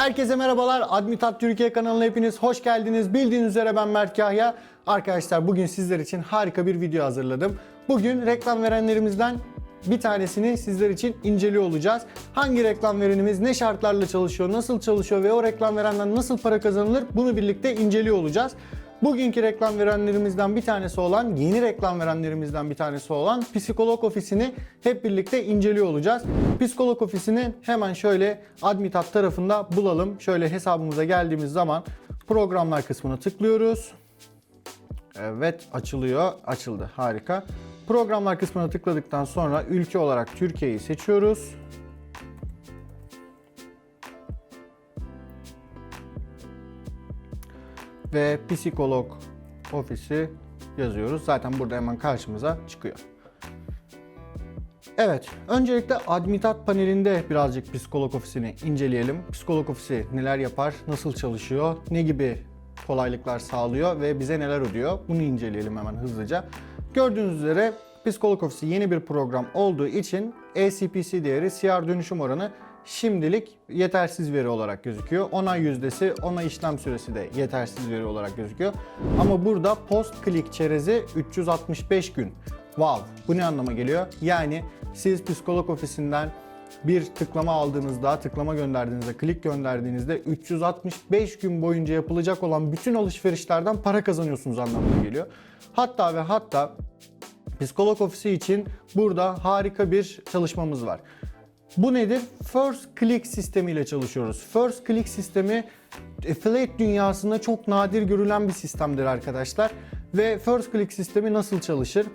Herkese merhabalar. Admitat Türkiye kanalına hepiniz hoş geldiniz. Bildiğiniz üzere ben Mert Kahya. Arkadaşlar bugün sizler için harika bir video hazırladım. Bugün reklam verenlerimizden bir tanesini sizler için inceliyor olacağız. Hangi reklam verenimiz ne şartlarla çalışıyor, nasıl çalışıyor ve o reklam verenden nasıl para kazanılır bunu birlikte inceliyor olacağız. Bugünkü reklam verenlerimizden bir tanesi olan, yeni reklam verenlerimizden bir tanesi olan Psikolog Ofisi'ni hep birlikte inceliyor olacağız. Psikolog Ofisi'ni hemen şöyle Admitat tarafında bulalım. Şöyle hesabımıza geldiğimiz zaman programlar kısmına tıklıyoruz. Evet açılıyor. Açıldı. Harika. Programlar kısmına tıkladıktan sonra ülke olarak Türkiye'yi seçiyoruz. Ve psikolog ofisi yazıyoruz. Zaten burada hemen karşımıza çıkıyor. Evet, öncelikle Admitat panelinde birazcık psikolog ofisini inceleyelim. Psikolog ofisi neler yapar, nasıl çalışıyor, ne gibi kolaylıklar sağlıyor ve bize neler ödüyor bunu inceleyelim hemen hızlıca. Gördüğünüz üzere psikolog ofisi yeni bir program olduğu için ACPC değeri CR dönüşüm oranı şimdilik yetersiz veri olarak gözüküyor. Onay yüzdesi, onay işlem süresi de yetersiz veri olarak gözüküyor. Ama burada post click çerezi 365 gün. Wow, bu ne anlama geliyor? Yani siz psikolog ofisinden bir tıklama aldığınızda, tıklama gönderdiğinizde, klik gönderdiğinizde 365 gün boyunca yapılacak olan bütün alışverişlerden para kazanıyorsunuz anlamına geliyor. Hatta ve hatta psikolog ofisi için burada harika bir çalışmamız var. Bu nedir? First Click sistemiyle çalışıyoruz. First Click sistemi affiliate dünyasında çok nadir görülen bir sistemdir arkadaşlar. Ve First Click sistemi nasıl çalışır?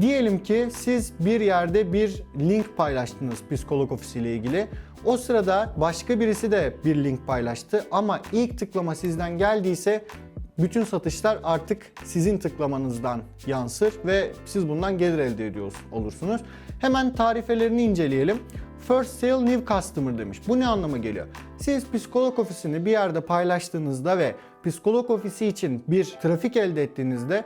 Diyelim ki siz bir yerde bir link paylaştınız psikolog ofisiyle ilgili. O sırada başka birisi de bir link paylaştı ama ilk tıklama sizden geldiyse bütün satışlar artık sizin tıklamanızdan yansır ve siz bundan gelir elde ediyor olursunuz. Hemen tarifelerini inceleyelim. First sale new customer demiş. Bu ne anlama geliyor? Siz psikolog ofisini bir yerde paylaştığınızda ve psikolog ofisi için bir trafik elde ettiğinizde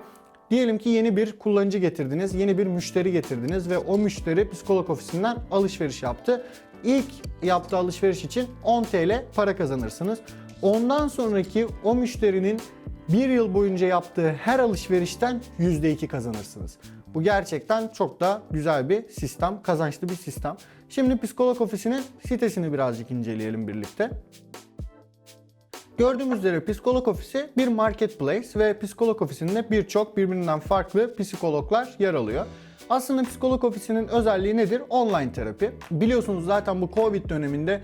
Diyelim ki yeni bir kullanıcı getirdiniz, yeni bir müşteri getirdiniz ve o müşteri psikolog ofisinden alışveriş yaptı. İlk yaptığı alışveriş için 10 TL para kazanırsınız. Ondan sonraki o müşterinin bir yıl boyunca yaptığı her alışverişten %2 kazanırsınız. Bu gerçekten çok da güzel bir sistem, kazançlı bir sistem. Şimdi psikolog ofisinin sitesini birazcık inceleyelim birlikte. Gördüğümüz üzere psikolog ofisi bir marketplace ve psikolog ofisinde birçok birbirinden farklı psikologlar yer alıyor. Aslında psikolog ofisinin özelliği nedir? Online terapi. Biliyorsunuz zaten bu Covid döneminde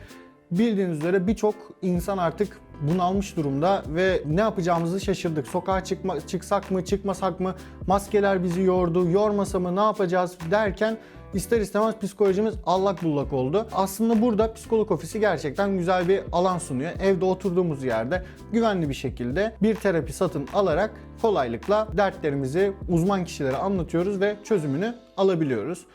bildiğiniz üzere birçok insan artık bunalmış durumda ve ne yapacağımızı şaşırdık. Sokağa çıkma, çıksak mı, çıkmasak mı, maskeler bizi yordu, yormasa mı, ne yapacağız derken ister istemez psikolojimiz allak bullak oldu. Aslında burada psikolog ofisi gerçekten güzel bir alan sunuyor. Evde oturduğumuz yerde güvenli bir şekilde bir terapi satın alarak kolaylıkla dertlerimizi uzman kişilere anlatıyoruz ve çözümünü alabiliyoruz.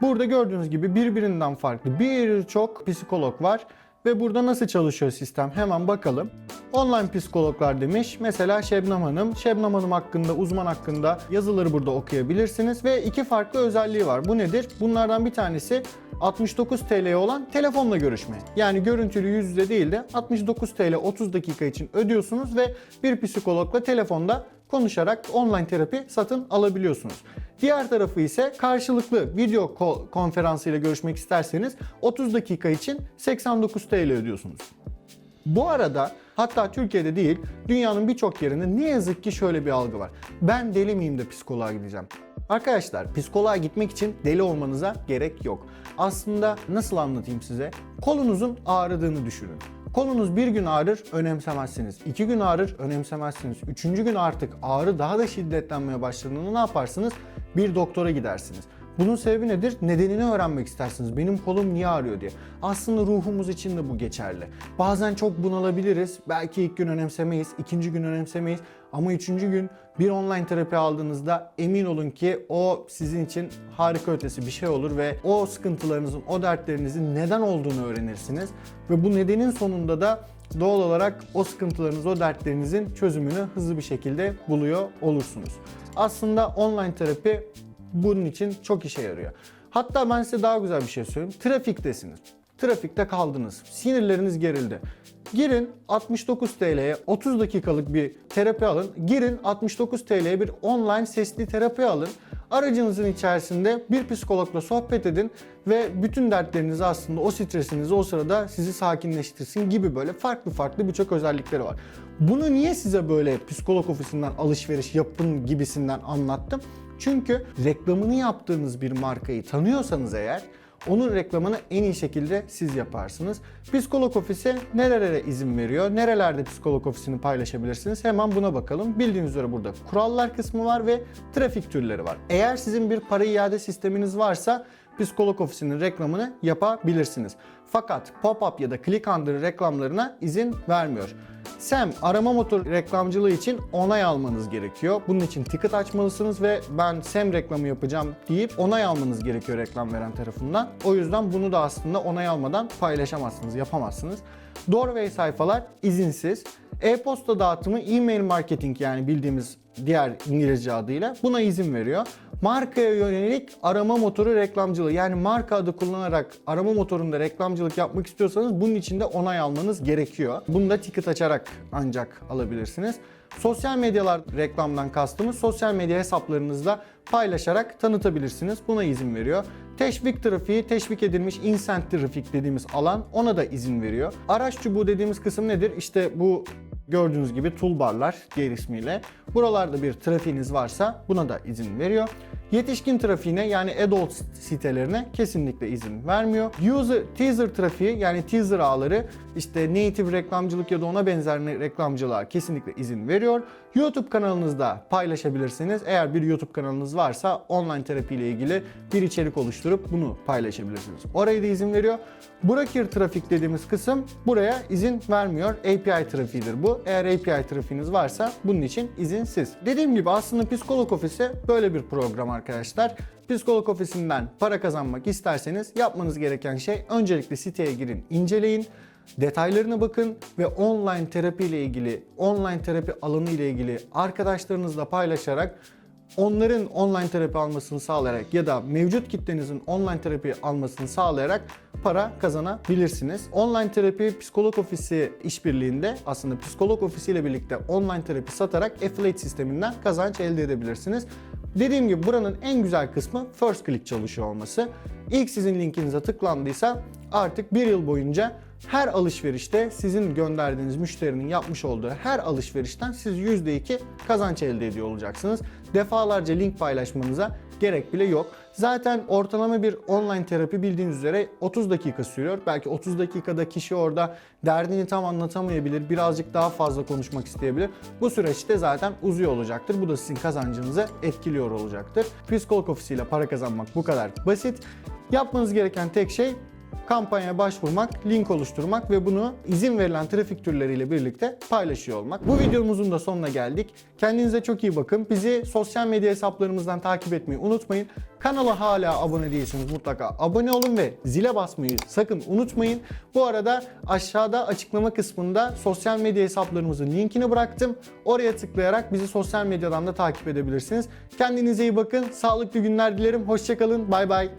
Burada gördüğünüz gibi birbirinden farklı birçok psikolog var. Ve burada nasıl çalışıyor sistem hemen bakalım. Online psikologlar demiş. Mesela Şebnem Hanım. Şebnem Hanım hakkında, uzman hakkında yazıları burada okuyabilirsiniz. Ve iki farklı özelliği var. Bu nedir? Bunlardan bir tanesi 69 TL olan telefonla görüşme. Yani görüntülü yüz yüze değil de 69 TL 30 dakika için ödüyorsunuz ve bir psikologla telefonda konuşarak online terapi satın alabiliyorsunuz. Diğer tarafı ise karşılıklı video konferansıyla görüşmek isterseniz 30 dakika için 89 TL ödüyorsunuz. Bu arada hatta Türkiye'de değil dünyanın birçok yerinde ne yazık ki şöyle bir algı var. Ben deli miyim de psikoloğa gideceğim. Arkadaşlar psikoloğa gitmek için deli olmanıza gerek yok. Aslında nasıl anlatayım size? Kolunuzun ağrıdığını düşünün. Kolunuz bir gün ağrır, önemsemezsiniz. İki gün ağrır, önemsemezsiniz. Üçüncü gün artık ağrı daha da şiddetlenmeye başladığında ne yaparsınız? Bir doktora gidersiniz. Bunun sebebi nedir? Nedenini öğrenmek istersiniz. Benim kolum niye ağrıyor diye. Aslında ruhumuz için de bu geçerli. Bazen çok bunalabiliriz. Belki ilk gün önemsemeyiz, ikinci gün önemsemeyiz. Ama üçüncü gün bir online terapi aldığınızda emin olun ki o sizin için harika ötesi bir şey olur ve o sıkıntılarınızın, o dertlerinizin neden olduğunu öğrenirsiniz. Ve bu nedenin sonunda da doğal olarak o sıkıntılarınız, o dertlerinizin çözümünü hızlı bir şekilde buluyor olursunuz. Aslında online terapi bunun için çok işe yarıyor. Hatta ben size daha güzel bir şey söyleyeyim. Trafiktesiniz. trafikte kaldınız. Sinirleriniz gerildi. Girin 69 TL'ye 30 dakikalık bir terapi alın. Girin 69 TL'ye bir online sesli terapi alın. Aracınızın içerisinde bir psikologla sohbet edin ve bütün dertlerinizi aslında o stresinizi o sırada sizi sakinleştirsin gibi böyle farklı farklı birçok özellikleri var. Bunu niye size böyle psikolog ofisinden alışveriş yapın gibisinden anlattım? Çünkü reklamını yaptığınız bir markayı tanıyorsanız eğer onun reklamını en iyi şekilde siz yaparsınız. Psikolog ofisi nerelere izin veriyor? Nerelerde psikolog ofisini paylaşabilirsiniz? Hemen buna bakalım. Bildiğiniz üzere burada kurallar kısmı var ve trafik türleri var. Eğer sizin bir para iade sisteminiz varsa psikolog ofisinin reklamını yapabilirsiniz. Fakat pop-up ya da click under reklamlarına izin vermiyor. SEM arama motor reklamcılığı için onay almanız gerekiyor. Bunun için ticket açmalısınız ve ben SEM reklamı yapacağım deyip onay almanız gerekiyor reklam veren tarafından. O yüzden bunu da aslında onay almadan paylaşamazsınız, yapamazsınız. Doorway sayfalar izinsiz. E-posta dağıtımı e-mail marketing yani bildiğimiz diğer İngilizce adıyla buna izin veriyor. Markaya yönelik arama motoru reklamcılığı yani marka adı kullanarak arama motorunda reklamcılık yapmak istiyorsanız bunun için de onay almanız gerekiyor. Bunu da ticket açarak ancak alabilirsiniz. Sosyal medyalar reklamdan kastımız sosyal medya hesaplarınızda paylaşarak tanıtabilirsiniz. Buna izin veriyor. Teşvik trafiği, teşvik edilmiş incent trafik dediğimiz alan ona da izin veriyor. Araç çubuğu dediğimiz kısım nedir? İşte bu gördüğünüz gibi toolbarlar diğer ismiyle. Buralarda bir trafiğiniz varsa buna da izin veriyor. Yetişkin trafiğine yani adult sitelerine kesinlikle izin vermiyor. User teaser trafiği yani teaser ağları işte native reklamcılık ya da ona benzer reklamcılığa kesinlikle izin veriyor. YouTube kanalınızda paylaşabilirsiniz. Eğer bir YouTube kanalınız varsa online terapi ile ilgili bir içerik oluşturup bunu paylaşabilirsiniz. Oraya da izin veriyor. Broker trafik dediğimiz kısım buraya izin vermiyor. API trafiğidir bu. Eğer API trafiğiniz varsa bunun için izinsiz. Dediğim gibi aslında psikolog ofisi böyle bir program arkadaşlar. Psikolog ofisinden para kazanmak isterseniz yapmanız gereken şey öncelikle siteye girin, inceleyin. Detaylarına bakın ve online terapi ile ilgili, online terapi alanı ile ilgili arkadaşlarınızla paylaşarak onların online terapi almasını sağlayarak ya da mevcut kitlenizin online terapi almasını sağlayarak para kazanabilirsiniz. Online terapi psikolog ofisi işbirliğinde aslında psikolog ofisi ile birlikte online terapi satarak affiliate sisteminden kazanç elde edebilirsiniz. Dediğim gibi buranın en güzel kısmı first click çalışıyor olması. İlk sizin linkinize tıklandıysa artık bir yıl boyunca her alışverişte sizin gönderdiğiniz müşterinin yapmış olduğu her alışverişten siz %2 kazanç elde ediyor olacaksınız. Defalarca link paylaşmanıza gerek bile yok. Zaten ortalama bir online terapi bildiğiniz üzere 30 dakika sürüyor. Belki 30 dakikada kişi orada derdini tam anlatamayabilir, birazcık daha fazla konuşmak isteyebilir. Bu süreçte zaten uzuyor olacaktır. Bu da sizin kazancınızı etkiliyor olacaktır. Psikolog ofisiyle para kazanmak bu kadar basit. Yapmanız gereken tek şey kampanyaya başvurmak, link oluşturmak ve bunu izin verilen trafik türleriyle birlikte paylaşıyor olmak. Bu videomuzun da sonuna geldik. Kendinize çok iyi bakın. Bizi sosyal medya hesaplarımızdan takip etmeyi unutmayın. Kanala hala abone değilseniz mutlaka abone olun ve zile basmayı sakın unutmayın. Bu arada aşağıda açıklama kısmında sosyal medya hesaplarımızın linkini bıraktım. Oraya tıklayarak bizi sosyal medyadan da takip edebilirsiniz. Kendinize iyi bakın. Sağlıklı günler dilerim. Hoşçakalın. Bay bay.